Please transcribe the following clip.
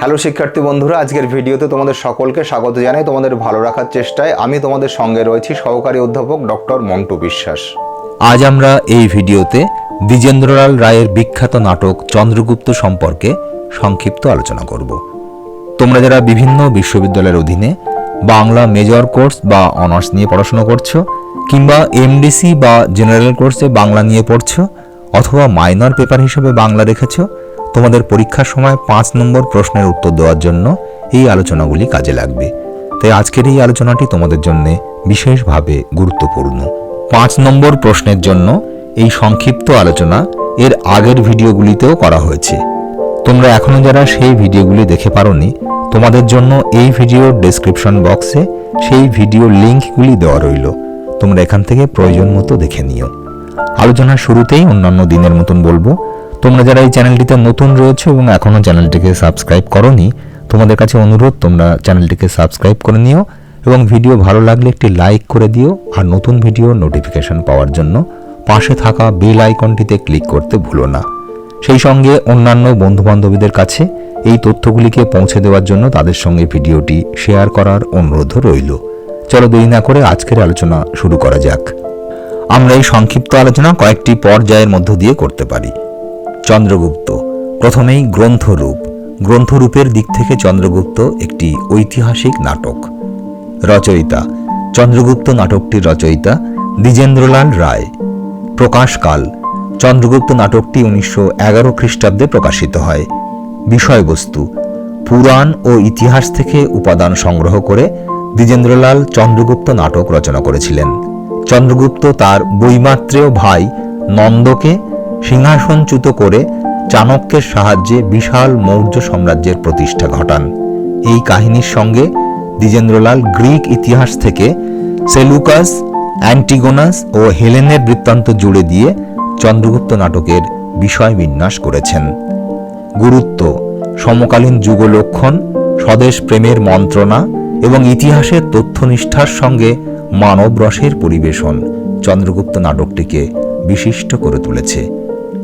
Hello শিক্ষার্থী বন্ধুরা, আজকের ভিডিওতে তোমাদের সকলকে স্বাগত জানাই তোমাদের ভালো রাখার চেষ্টায়। আমি তোমাদের সঙ্গে রয়েছি সহকারী অধ্যাপক ডক্টর মন্টু বিশ্বাস। আজ আমরা এই ভিডিওতে দ্বিজেন্দ্রলাল রায়ের বিখ্যাত নাটক চন্দ্রগুপ্ত সম্পর্কে সংক্ষিপ্ত আলোচনা করব। তোমরা যারা বিভিন্ন বিশ্ববিদ্যালয়ের অধীনে বাংলা মেজর কোর্স বা অনার্স নিয়ে পড়াশোনা করছ, কিংবা এমডিসি বা জেনারেল কোর্সে বাংলা নিয়ে পড়ছো, অথবা মাইনর পেপার হিসেবে বাংলা রেখেছো তোমাদের পরীক্ষার সময় পাঁচ নম্বর প্রশ্নের উত্তর দেওয়ার জন্য এই আলোচনাগুলি কাজে লাগবে। তাই আজকের এই আলোচনাটি তোমাদের জন্য বিশেষভাবে গুরুত্বপূর্ণ। পাঁচ নম্বর প্রশ্নের জন্য এই সংক্ষিপ্ত আলোচনা এর আগের ভিডিওগুলিতেও করা হয়েছে। তোমরা এখনও যারা সেই ভিডিওগুলি দেখে পারোনি, তোমাদের জন্য এই ভিডিওর ডেসক্রিপশন বক্সে সেই ভিডিও লিঙ্কগুলি দেওয়া রইল। তোমরা এখান থেকে প্রয়োজন মতো দেখে নিও। আলোচনার শুরুতেই অন্যান্য দিনের মতন বলব তোমরা যারা এই চ্যানেলটিতে নতুন রয়েছে এবং এখনও চ্যানেলটিকে সাবস্ক্রাইব করনি, তোমাদের কাছে অনুরোধ, তোমরা চ্যানেলটিকে সাবস্ক্রাইব করে নিও এবং ভিডিও ভালো লাগলে একটি লাইক করে দিও আর নতুন ভিডিও নোটিফিকেশন পাওয়ার জন্য পাশে থাকা বেল আইকনটিতে ক্লিক করতে ভুলো না। সেই সঙ্গে অন্যান্য বন্ধুবান্ধবীদের কাছে এই তথ্যগুলিকে পৌঁছে দেওয়ার জন্য তাদের সঙ্গে ভিডিওটি শেয়ার করার অনুরোধও রইল। চলো দেরি না করে আজকের আলোচনা শুরু করা যাক। আমরা এই সংক্ষিপ্ত আলোচনা কয়েকটি পর্যায়ের মধ্য দিয়ে করতে পারি। চন্দ্রগুপ্ত। প্রথমেই গ্রন্থরূপ। গ্রন্থরূপের দিক থেকে চন্দ্রগুপ্ত একটি ঐতিহাসিক নাটক। রচয়িতা। চন্দ্রগুপ্ত নাটকটির রচয়িতা দ্বিজেন্দ্রলাল রায়। প্রকাশকাল। চন্দ্রগুপ্ত নাটকটি উনিশশো এগারো খ্রিস্টাব্দে প্রকাশিত হয়। বিষয়বস্তু। পুরাণ ও ইতিহাস থেকে উপাদান সংগ্রহ করে দ্বিজেন্দ্রলাল চন্দ্রগুপ্ত নাটক রচনা করেছিলেন। চন্দ্রগুপ্ত তার বৈমাত্রেয় ভাই নন্দকে সিংহাসনচ্যুত করে চাণক্যের সাহায্যে বিশাল মৌর্য সাম্রাজ্যের প্রতিষ্ঠা ঘটান। এই কাহিনীর সঙ্গে দ্বিজেন্দ্রলাল গ্রিক ইতিহাস থেকে সেলুকাস, অ্যান্টিগোনাস ও হেলেনের বৃত্তান্ত জুড়ে দিয়ে চন্দ্রগুপ্ত নাটকের বিষয় বিন্যাস করেছেন। গুরুত্ব, সমকালীন যুগলক্ষণ, স্বদেশ প্রেমের মন্ত্রণা এবং ইতিহাসের তথ্যনিষ্ঠার সঙ্গে মানব রসের পরিবেশন চন্দ্রগুপ্ত নাটকটিকে বিশিষ্ট করে তুলেছে।